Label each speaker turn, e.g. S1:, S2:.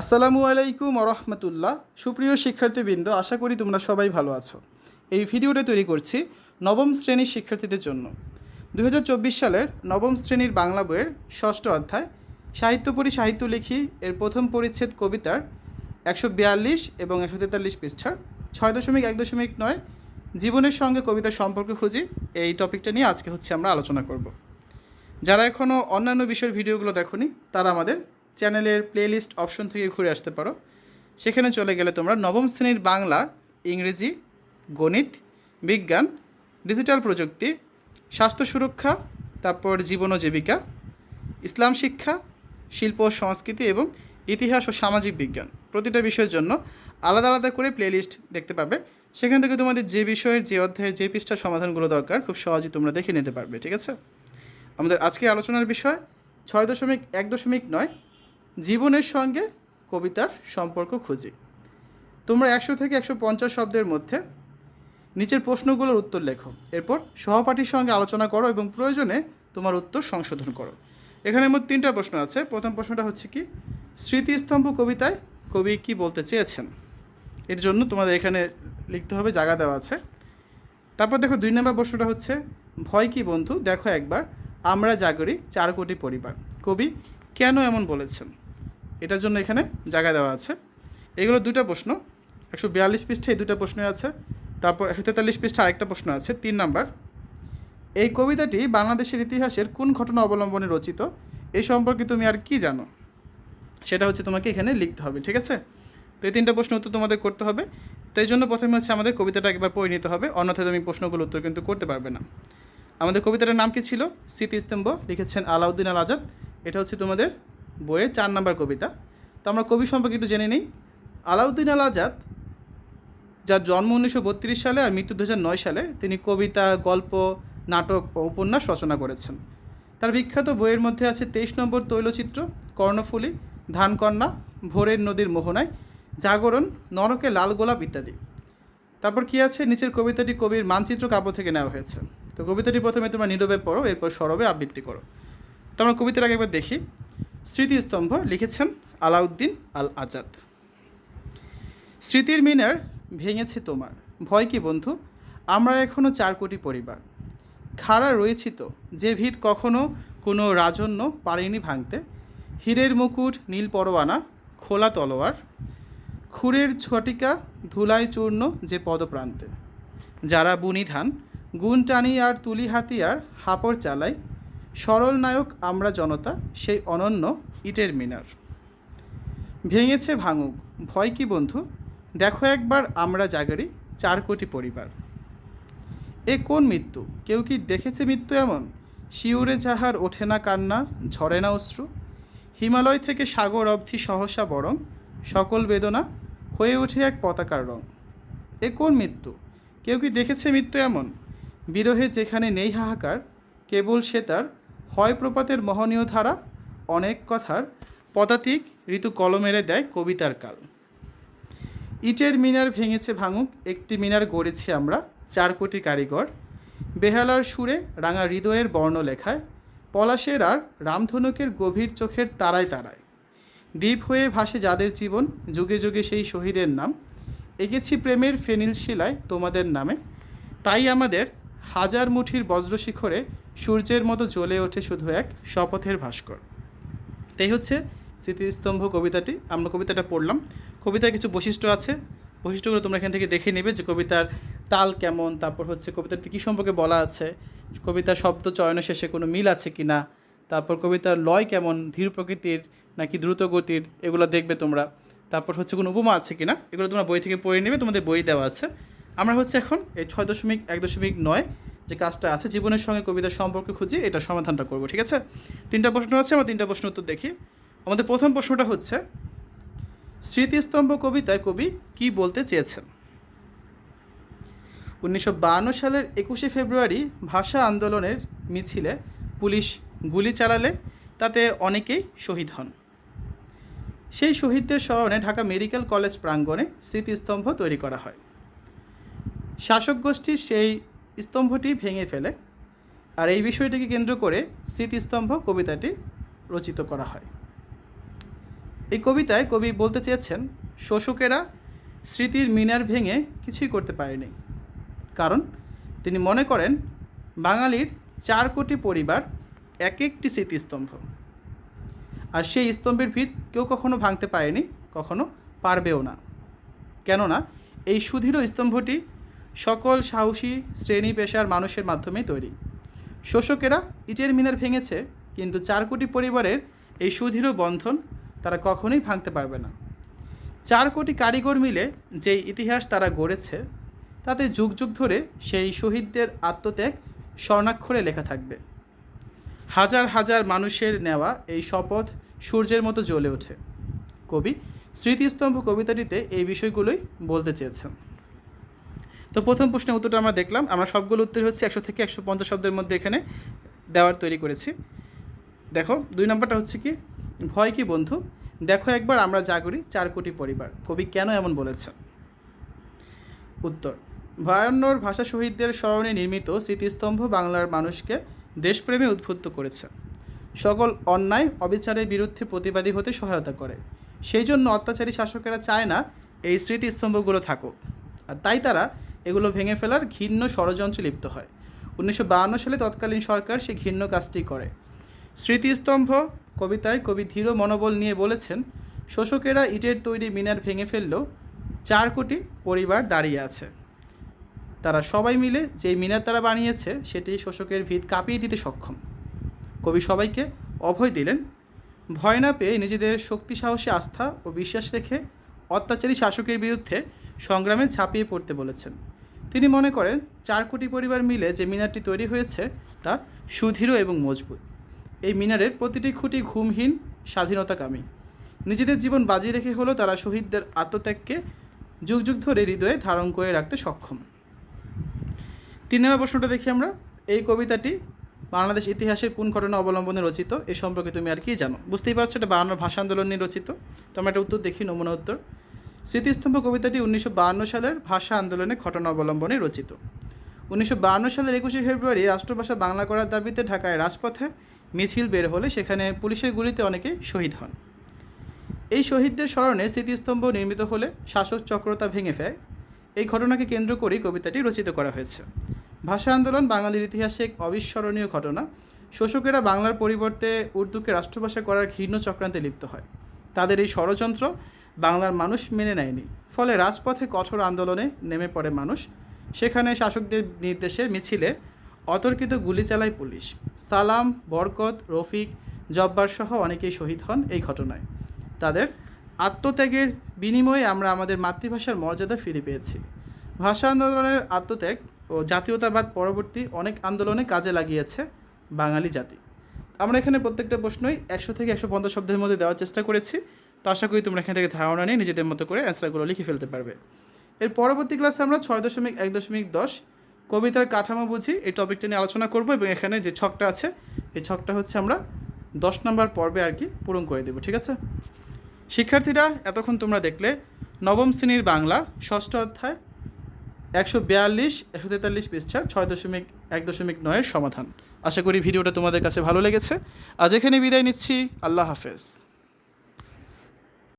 S1: আসসালামু আলাইকুম রহমতুল্লাহ। সুপ্রিয় শিক্ষার্থীবৃন্দ, আশা করি তোমরা সবাই ভালো আছো। এই ভিডিওটা তৈরি করছি নবম শ্রেণির শিক্ষার্থীদের জন্য। দু হাজার চব্বিশ সালের নবম শ্রেণির বাংলা বইয়ের ষষ্ঠ অধ্যায়, সাহিত্য পড়ি সাহিত্য লিখি এর প্রথম পরিচ্ছেদ কবিতার একশো বিয়াল্লিশ এবং একশো তেতাল্লিশ পৃষ্ঠার ছয় দশমিক এক দশমিক নয় জীবনের সঙ্গে কবিতার সম্পর্ক খুঁজি, এই টপিকটা নিয়ে আজকে হচ্ছে আমরা আলোচনা করব। যারা এখনও অন্যান্য বিষয়ের ভিডিওগুলো দেখোনি, তারা আমাদের চ্যানেলের প্লেলিস্ট অপশন থেকে ঘুরে আসতে পারো। সেখানে চলে গেলে তোমরা নবম শ্রেণির বাংলা, ইংরেজি, গণিত, বিজ্ঞান ডিজিটাল প্রযুক্তি, স্বাস্থ্য সুরক্ষা, তারপর জীবন ও জীবিকা, ইসলাম শিক্ষা, শিল্প ও সংস্কৃতি এবং ইতিহাস ও সামাজিক বিজ্ঞান। প্রতিটা বিষয়ের জন্য আলাদা আলাদা করে প্লেলিস্ট দেখতে পাবে। সেখান থেকে তোমাদের যে বিষয়ের, যে অধ্যায়ের, যে পৃষ্ঠার সমাধানগুলো দরকার, খুব সহজেই তোমরা দেখে নিতে পারবে, ঠিক আছে? আমাদের আজকে আলোচনার বিষয় ছয় দশমিক এক দশমিক নয় জীবনের সঙ্গে কবিতার সম্পর্ক খুঁজি। তোমরা একশো থেকে একশো পঞ্চাশ শব্দের মধ্যে নিচের প্রশ্নগুলোর উত্তর লেখো। এরপর সহপাঠীর সঙ্গে আলোচনা করো এবং প্রয়োজনে তোমার উত্তর সংশোধন করো। এখানে মোট তিনটা প্রশ্ন আছে। প্রথম প্রশ্নটা হচ্ছে কি, স্মৃতিস্তম্ভ কবিতায় কবি কি বলতে চেয়েছেন? এর জন্য তোমাদের এখানে লিখতে হবে, জায়গা দেওয়া আছে। তারপর দেখো দুই নম্বর প্রশ্নটা হচ্ছে, ভয় কি বন্ধু? দেখো একবার, আমরা জাগরি চার কোটি পরিবার। কবি, কেন এমন বলেছেন? এটার জন্য এখানে জায়গা দেওয়া আছে। এগুলো দুটো প্রশ্ন। একশো বিয়াল্লিশ পৃষ্ঠায় দুটো প্রশ্ন আছে। তারপর একশো তেতাল্লিশ পৃষ্ঠা আরেকটা প্রশ্ন আছে, তিন নাম্বার। এই কবিতাটি বাংলাদেশের ইতিহাসের কোন ঘটনা অবলম্বনে রচিত? এই সম্পর্কে তুমি আর কি জানো? সেটা হচ্ছে তোমাকে এখানে লিখতে হবে, ঠিক আছে? তো এই তিনটা প্রশ্ন উত্তর তোমাদের করতে হবে। তো এই জন্য প্রথমে হচ্ছে আমাদের কবিতাটা একবার পড়ে নিতে হবে। অন্যথায় তুমি প্রশ্নগুলো উত্তর কিন্তু করতে পারবে না। আমাদের কবিতাটার নাম কি ছিল? স্মৃতিস্তম্ভ, লিখেছেন আলাউদ্দিন আল আজাদ। এটা হচ্ছে তোমাদের বইয়ের চার নাম্বার কবিতা। তো আমরা কবি সম্পর্কে একটু জেনে নিই। আলাউদ্দিন আল আজাদ, যার জন্ম উনিশশো বত্রিশ সালে আর মৃত্যু দু সালে, তিনি কবিতা, গল্প, নাটক ও উপন্যাস রচনা করেছেন। তার বিখ্যাত বইয়ের মধ্যে আছে তেইশ নম্বর তৈলচিত্র, কর্ণফুলী, ধানকন্যা, ভোরের নদীর মোহনায়, জাগরণ, নরকে লাল গোলাপ ইত্যাদি। তারপর কি আছে? নিচের কবিতাটি কবির মানচিত্র কাব্য থেকে নেওয়া হয়েছে। তো কবিতাটি প্রথমে তোমরা নীরবে পড়ো, এরপর সরবে আবৃত্তি করো। তো আমরা কবিতার একবার দেখি। স্মৃতিস্তম্ভ লিখেছেন আলাউদ্দিন আল আজাদ স্মৃতির মিনার ভেঙেছে তোমার। ভয় কি বন্ধু? আমরা এখনও চার কোটি পরিবার। খাড়া রয়েছি তো, যে ভিত কখনো কোনো রাজন্য পারেনি ভাঙতে। হীরের মুকুট, নীল পরোয়ানা, খোলা তলোয়ার। খুরের ছটিকা ধুলায় চূর্ণ যে পদপ্রান্তে। যারা বুনি ধান গুণ টানি আর তুলি হাতিয়ার, হাপড় চালায় সরল নায়ক আমরা জনতা, সেই অনন্য ইটের মিনার। ভেঙেছে ভাঙুক, ভয় কি বন্ধু? দেখো একবার আমরা জাগারি, চার কোটি পরিবার। এ কোন মৃত্যু? কেউ কি দেখেছে মৃত্যু এমন? শিউরে যাহার ওঠে না কান্না, ঝরে না অশ্রু। হিমালয় থেকে সাগর অবধি সহসা বরং, সকল বেদনা হয়ে ওঠে এক পতাকার রং। এ কোন মৃত্যু? কেউ কি দেখেছে মৃত্যু এমন? বিরহে যেখানে নেই হাহাকার, কেবল সে তার হয় প্রপাতের মহনীয় ধারা অনেক কথার পদাতিক ঋতু কলমেরে দেয় কবিতার কাল। ইটের মিনার ভেঙেছে ভাঙুক, একটি মিনার গড়েছি আমরা, চার কোটি কারিগর। বেহালার সুরে রাঙা হৃদয়ের বর্ণ লেখায়, পলাশের আর রামধনুকের গভীর চোখের তারায় তারায়। দ্বীপ হয়ে ভাসে যাদের জীবন, যুগে যুগে সেই শহীদের নাম। এঁকেছি প্রেমের ফেনিল শিলায় তোমাদের নামে। তাই আমাদের হাজার মুঠির বজ্রশিখরে সূর্যের মতো জ্বলে ওঠে শুধু এক শপথের ভাস্কর। এটাই হচ্ছে স্মৃতিস্তম্ভ কবিতাটি। আমরা কবিতাটা পড়লাম। কবিতার কিছু বৈশিষ্ট্য আছে। বৈশিষ্ট্যগুলো তোমরা এখান থেকে দেখে নেবে যে কবিতার তাল কেমন, তারপর হচ্ছে কবিতাটি কী সম্পর্কে বলা আছে, কবিতার শব্দ চয়নের শেষে কোনো মিল আছে কি না, তারপর কবিতার লয় কেমন, ধীর প্রকৃতির নাকি দ্রুত গতির, এগুলো দেখবে তোমরা। তারপর হচ্ছে কোনো উপমা আছে কি না, এগুলো তোমরা বই থেকে পড়ে নেবে, তোমাদের বই দেওয়া আছে। আমরা হচ্ছে এখন এই ছয় দশমিক এক দশমিক নয় যে কাজটা আছে, জীবনের সঙ্গে কবিতার সম্পর্ক খুঁজে এটা সমাধানটা করব, ঠিক আছে? তিনটা প্রশ্ন আছে, আমরা তিনটা প্রশ্ন উত্তর দেখি। আমাদের প্রথম প্রশ্নটা হচ্ছে, স্মৃতিস্তম্ভ কবিতায় কবি কি বলতে চেয়েছেন? উনিশশো সালের একুশে ফেব্রুয়ারি ভাষা আন্দোলনের মিছিলে পুলিশ গুলি চালালে তাতে অনেকেই শহীদ হন। সেই শহীদদের স্মরণে ঢাকা মেডিকেল কলেজ প্রাঙ্গণে স্মৃতিস্তম্ভ তৈরি করা হয়। শাসক গোষ্ঠীর সেই স্তম্ভটি ভেঙে ফেলে আর এই বিষয়টিকে কেন্দ্র করে স্মৃতিস্তম্ভ কবিতাটি রচিত করা হয়। এই কবিতায় কবি বলতে চেয়েছেন, শোষকেরা স্মৃতির মিনার ভেঙে কিছুই করতে পারেনি। কারণ তিনি মনে করেন, বাঙালির চার কোটি পরিবার এক একটি স্মৃতিস্তম্ভ। আর সেই স্তম্ভের ভিত কেউ কখনো ভাঙতে পারেনি, কখনো পারবেও না। কেননা এই সুদৃঢ় স্তম্ভটি সকল সাহসী শ্রেণি পেশার মানুষের মাধ্যমেই তৈরি। শোষকেরা ইটের মিনার ভেঙেছে, কিন্তু চার কোটি পরিবারের এই সুদৃঢ় বন্ধন তারা কখনোই ভাঙতে পারবে না। চার কোটি কারিগর মিলে যেই ইতিহাস তারা গড়েছে, তাতে যুগ যুগ ধরে সেই শহীদদের আত্মত্যাগ স্বর্ণাক্ষরে লেখা থাকবে। হাজার হাজার মানুষের নেওয়া এই শপথ সূর্যের মতো জ্বলে ওঠে। কবি, স্মৃতিস্তম্ভ কবিতাটিতে এই বিষয়গুলোই বলতে চেয়েছেন। তো প্রথম প্রশ্নের উত্তরটা আমরা দেখলাম। আমরা সবগুলো উত্তর হচ্ছে একশো থেকে একশো পঞ্চাশ শব্দের মধ্যে এখানে দেওয়ার তৈরি করেছি। দেখো, দুই নম্বরটা হচ্ছে কি, ভয় কি বন্ধু? দেখো একবার আমরা যা করি, চার কোটি পরিবার। কবি কেন এমন বলেছেন? উত্তর ভয়ান্নর ভাষা শহীদদের স্মরণে নির্মিত স্মৃতিস্তম্ভ বাংলার মানুষকে দেশপ্রেমে উদ্বুদ্ধ করেছে। সকল অন্যায়, অবিচারের বিরুদ্ধে প্রতিবাদী হতে সহায়তা করে। সেই জন্য অত্যাচারী শাসকেরা চায় না এই স্মৃতিস্তম্ভগুলো থাকুক। আর তাই তারা এগুলো ভেঙে ফেলার ঘৃণ্য ষড়যন্ত্রে লিপ্ত হয়। উনিশশো সালে তৎকালীন সরকার সেই ঘৃণ্য কাজটি করে। স্মৃতিস্তম্ভ কবিতায় কবি ধীর মনোবল নিয়ে বলেছেন, শোষকেরা ইটের তৈরি মিনার ভেঙে ফেললেও চার কোটি পরিবার দাঁড়িয়ে আছে। তারা সবাই মিলে যে মিনার তারা বানিয়েছে, সেটি শোষকের ভিত কাঁপিয়ে দিতে সক্ষম। কবি সবাইকে অভয় দিলেন, ভয় না পেয়ে নিজেদের শক্তি, সাহসী আস্থা ও বিশ্বাস রেখে অত্যাচারী শাসকের বিরুদ্ধে সংগ্রামে ঝাঁপিয়ে পড়তে বলেছেন। তিনি মনে করেন, চার কোটি পরিবার মিলে যে মিনারটি তৈরি হয়েছে, তা সুদৃঢ় এবং মজবুত। এই মিনারের প্রতিটি খুঁটি ঘুমহীন, স্বাধীনতাকামী। নিজেদের জীবন বাজি রেখে হলেও তারা শহীদদের আত্মত্যাগকে যুগ যুগ ধরে হৃদয়ে ধারণ করে রাখতে সক্ষম। তিন নম্বর প্রশ্নটা দেখি আমরা। এই কবিতাটি বাংলাদেশ ইতিহাসের কোন ঘটনা অবলম্বনে রচিত? এ সম্পর্কে তুমি আর কি জানো? বুঝতেই পারছ এটা বায়ান্ন ভাষা আন্দোলন নিয়ে রচিত। তো আমরা একটা উত্তর দেখি, নমুনা উত্তর। স্মৃতিস্তম্ভ কবিতাটি উনিশশো সালের ভাষা আন্দোলনের ঘটনা অবলম্বনে রচিত। উনিশশো সালের একুশে ফেব্রুয়ারি রাষ্ট্রভাষা বাংলা করার দাবিতে ঢাকায় রাজপথে মিছিল বের হলে সেখানে পুলিশের গুলিতে অনেকে শহীদ হন। এই শহীদদের স্মরণে স্মৃতিস্তম্ভ নির্মিত হলে শাসক চক্রতা ভেঙে ফেয় এই ঘটনাকে কেন্দ্র করেই কবিতাটি রচিত করা হয়েছে। ভাষা আন্দোলন বাঙালির ইতিহাসে এক অবিস্মরণীয় ঘটনা। শোষকেরা বাংলার পরিবর্তে উর্দুকে রাষ্ট্রভাষা করার ঘৃণ্য চক্রান্তে লিপ্ত হয়। তাদের এই ষড়যন্ত্র বাংলার মানুষ মেনে নেয়নি। ফলে রাজপথে কঠোর আন্দোলনে নেমে পড়ে মানুষ। সেখানে শাসকদের নির্দেশে মিছিলে অতর্কিত গুলি চালায় পুলিশ। সালাম, বরকত, রফিক, জব্বার সহ অনেকেই শহীদ হন এই ঘটনায়। তাদের আত্মত্যাগের বিনিময়ে আমরা আমাদের মাতৃভাষার মর্যাদা ফিরে পেয়েছি। ভাষা আন্দোলনের আত্মত্যাগ ও জাতীয়তাবাদ পরবর্তী অনেক আন্দোলনে কাজে লাগিয়েছে বাঙালি জাতি। আমরা এখানে প্রত্যেকটা প্রশ্নই একশো থেকে একশো পঞ্চাশ শব্দের মধ্যে দেওয়ার চেষ্টা করেছি। তো আশা করি তোমরা এখান থেকে ধারণা নিয়ে নিজেদের মতো করে অ্যান্সারগুলো লিখে ফেলতে পারবে। এর পরবর্তী ক্লাসে আমরা ছয় দশমিক এক দশমিক দশ কবিতার কাঠামো বুঝি, এই টপিকটা নিয়ে আলোচনা করব এবং এখানে যে ছকটা আছে, এই ছকটা হচ্ছে আমরা দশ নম্বর পর্বে আর কি পূরণ করে দেবো, ঠিক আছে? শিক্ষার্থীরা, এতক্ষণ তোমরা দেখলে নবম শ্রেণির বাংলা, ষষ্ঠ অধ্যায়, একশো বিয়াল্লিশ, একশো তেতাল্লিশ পৃষ্ঠার ছয় দশমিক এক দশমিক নয়ের সমাধান। আশা করি ভিডিওটা তোমাদের কাছে ভালো লেগেছে। আজ এখানে বিদায় নিচ্ছি। আল্লাহ হাফেজ।